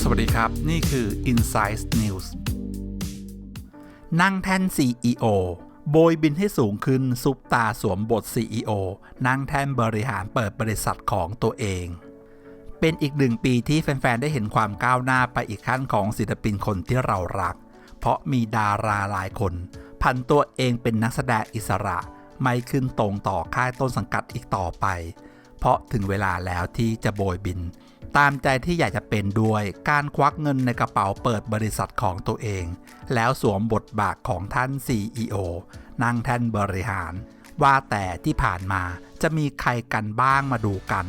สวัสดีครับ นี่คือ Insight News นั่งแท่น CEO โบยบินให้สูงขึ้นซุปตาสวมบท CEO นั่งแท่นบริหารเปิดบริษัทของตัวเอง เป็นอีกหนึ่งปีที่แฟน ๆ ได้เห็นความก้าวหน้าไปอีกขั้นของศิลปินคนที่เรารัก เพราะมีดาราหลายคน พันตัวเองเป็นนักแสดงอิสระ ไม่ขึ้นตรงต่อค่ายต้นสังกัดอีกต่อไป เพราะถึงเวลาแล้วที่จะโบยบิน ตามใจที่อยากจะเป็นด้วยการควักเงินในกระเป๋าเปิดบริษัทของตัวเอง แล้วสวมบทบาทของท่าน CEO นั่งแท่นบริหาร ว่าแต่ที่ผ่านมาจะมีใครกันบ้างมาดูกัน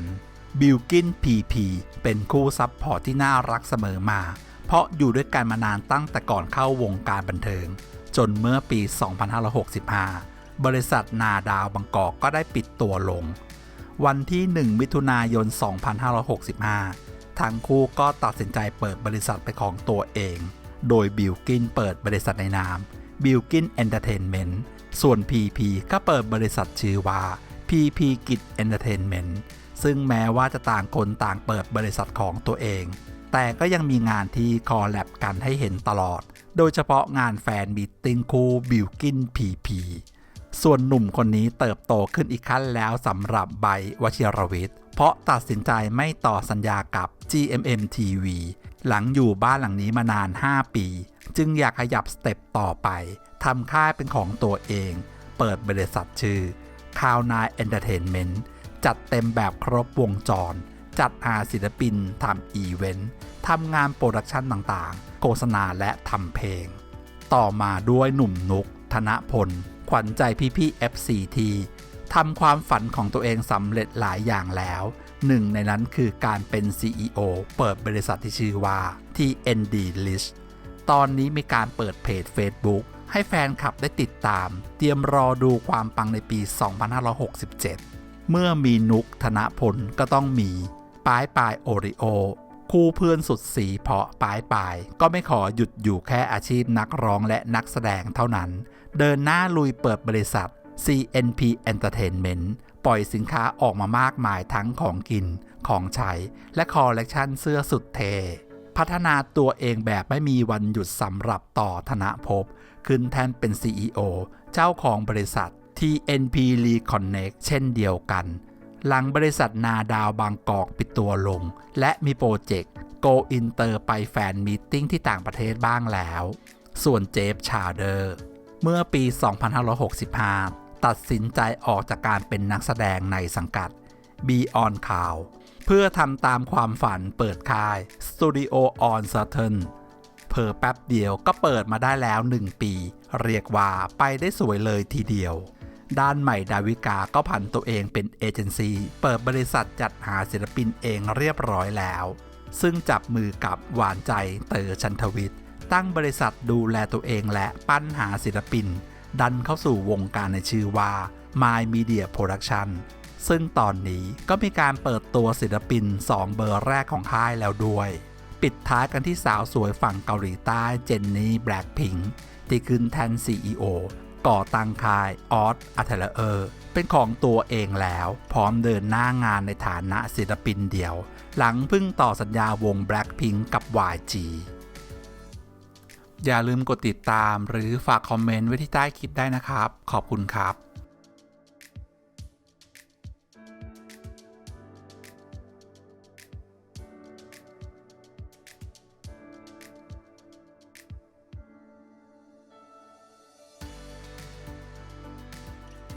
บิลกินพีพีเป็นคู่ซับพอร์ตที่น่ารักเสมอมา เพราะอยู่ด้วยกันมานานตั้งแต่ก่อนเข้าวงการบันเทิง จนเมื่อปี 2565 บริษัทนาดาวบางกอกก็ได้ปิดตัวลง วันที่ 1 มิถุนายน 2565 ทั้งคู่ก็ตัดสินใจเปิดบริษัทเป็นของตัวเอง โดยบิลกินเปิดบริษัทในนามบิลกินเอนเตอร์เทนเมนต์ส่วน PP ก็เปิดบริษัทชื่อว่า PP กิจเอนเตอร์เทนเมนต์ซึ่งแม้ว่าจะต่างคนต่างเปิดบริษัทของตัวเอง แต่ก็ยังมีงานที่คอลแลบกันให้เห็นตลอด โดยเฉพาะงานแฟนมิตติ้งคู่บิลกิน PP ส่วนหนุ่มคนนี้เติบโตขึ้นอีกขั้นแล้วสำหรับใบวชิรวิทย์เพราะตัดสินใจไม่ต่อสัญญากับ GMM TV หลังอยู่บ้านหลังนี้มานาน 5 ปี จึงอยากขยับสเต็ปต่อไปทำค่ายเป็นของตัวเอง เปิดบริษัทชื่อคาวนายเอนเตอร์เทนเมนต์จัดเต็มแบบครบวงจร จัดหาศิลปินทำอีเวนต์ทำงานโปรดักชันต่างๆ โฆษณาและทำเพลง ต่อมาด้วยหนุ่มนุก ธนพล ขวัญใจพี่ๆ FCT ทำความฝันของตัวเองสำเร็จหลายอย่างแล้วหนึ่งในนั้นคือการเป็น CEO เปิดบริษัทที่ชื่อว่า TND List ตอนนี้มีการเปิดเพจ Facebook ให้แฟนคลับได้ติดตาม เตรียมรอดูความปังในปี 2567 เมื่อมีนุกธนพลก็ต้องมีป้ายปายโอริโอ คู่เพื่อนสุดสีเพาะปลายปลายก็ไม่ขอหยุดอยู่แค่อาชีพนักร้องและนักแสดงเท่านั้น เดินหน้าลุยเปิดบริษัท CNP Entertainment ปล่อยสินค้าออกมามากมายทั้งของกิน ของใช้ และคอลเลกชันเสื้อสุดเท พัฒนาตัวเองแบบไม่มีวันหยุดสำหรับต่อธนภพ ขึ้นแทนเป็น CEO เจ้าของบริษัท TNP Reconnect เช่นเดียวกัน หลังบริษัทนาดาวบางกอกปิดตัวลง และมีโปรเจกต์ Go Inter ไปแฟนมีตติ้งที่ต่างประเทศบ้างแล้ว ส่วนเจฟชาเดอร์ เมื่อปี 2565 ตัดสินใจออกจากการเป็นนักแสดงในสังกัด Beyond c o u เพื่อทำตามความฝันเปิดค่าย Studio on Saturn เพอแป๊บเดียวก็เปิดมาได้แล้ว 1 ปี เรียกว่าไปได้สวยเลยทีเดียว ด้านใหม่ดาวิกาก็ผันตัวเองเป็นเอเจนซี่เปิดบริษัทจัดหาศิลปินเองเรียบร้อยแล้ว ซึ่งจับมือกับหวานใจเต๋อชันทวิทย์ตั้งบริษัทดูแลตัวเองและปั้นหาศิลปิน ดันเข้าสู่วงการในชื่อว่า My Media Production ซึ่งตอนนี้ก็มีการเปิดตัวศิลปิน 2 เบอร์แรกของค่ายแล้วด้วย ปิดท้ายกันที่สาวสวยฝั่งเกาหลีใต้เจนนี่แบล็คพิงที่ขึ้นแทน CEO ก่อตั้งค่ายออสอัเทเลเออร์เป็นของตัวเองแล้ว พร้อมเดินหน้างานในฐานะศิลปินเดี่ยว หลังเพิ่งต่อสัญญาวง Blackpink กับ YG อย่าลืมกดติดตามหรือฝากคอมเมนต์ไว้ที่ใต้คลิปได้นะครับ ขอบคุณครับ